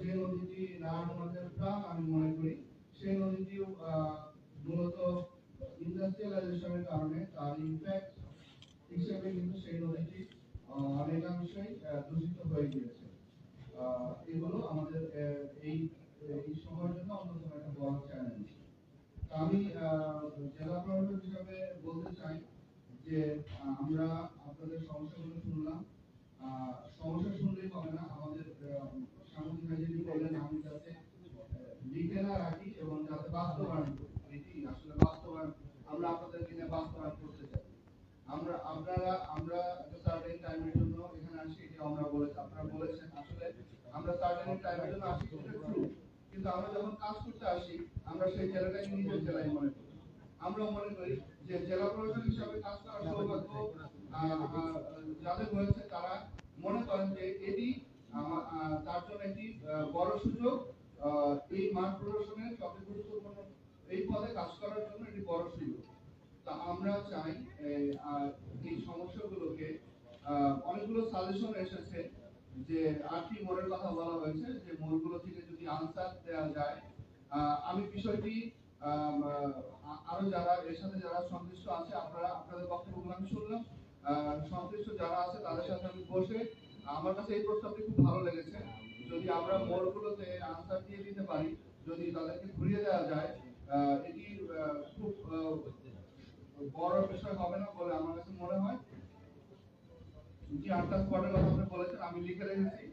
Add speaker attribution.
Speaker 1: যে নদীটি নারায়ণগঞ্জের আমি মনে করি সেই নদীটিও মূলত ইন্ডাস্ট্রিয়ালাইজেশনের কারণে তার ইমপ্যাক্ট কিন্তু সেই নদীটি অনেকাংশেই দূষিত হয়ে গিয়েছে। আহ, এগুলো আমাদের এই এই সময়ের জন্য অন্যতম একটা বড় চ্যালেঞ্জ আমি জেলা প্রশাসক হিসাবে বলতে চাই যে আমরা আপনাদের সমস্যাগুলো শুনলাম। সমস্যা শুনলেই হবে না। আমাদের ভাই যেটি বললেন আমি যাতে লিখে না রাখি এবং যাতে বাস্তবায়ন করি। আসলে বাস্তবায়ন আমরা আপনাদের কিনে বাস্তবায়ন করতে চাই আমরা আপনারা আমরা একটা সার্টেন টাইমের জন্য এখানে আসি এটি আমরা বলেছি আপনারা বলেছেন আসলে আমরা সার্টেন টাইমের জন্য আসি কিন্তু আমরা যখন কাজ করতে আসি আমরা সেই জেলাটাকে নিজের জেলায় মনে করি। আমরা মনে করি যে জেলা প্রশাসক হিসাবে কাজ করার সৌভাগ্য যাদের হয়েছে তারা মনে করেন যে এটি তার জন্য একটি বড় সুযোগ। এই মাঠ প্রদর্শনের সবচেয়ে গুরুত্বপূর্ণ এই পদে কাজ করার জন্য এটি বড় সুযোগ। তা আমরা চাই এই, সমস্যাগুলোকে অনেকগুলো সাজেশন এসেছে। যে আটটি মোড়ের কথা বলা হয়েছে, যে মোড়গুলো থেকে যদি আনসার দেওয়া যায় আমি বিষয়টি আরও যারা, এর সাথে যারা সংশ্লিষ্ট আছে, আপনারা, আপনাদের বক্তব্যগুলো আমি শুনলাম। সংশ্লিষ্ট যারা আছে, তাদের সাথে আমি বসে, আমার কাছে এই প্রস্তাবটি খুব ভালো লেগেছে। যদি আমরা মোড়গুলোতে আনসার দিয়ে দিতে পারি, যদি তাদেরকে ঘুরিয়ে দেওয়া যায় এটি খুব বড় বিষয় হবে না বলে আমার কাছে মনে হয়। যে আটটা স্পটের কথা আপনি বলেছেন আমি লিখে রেখেছি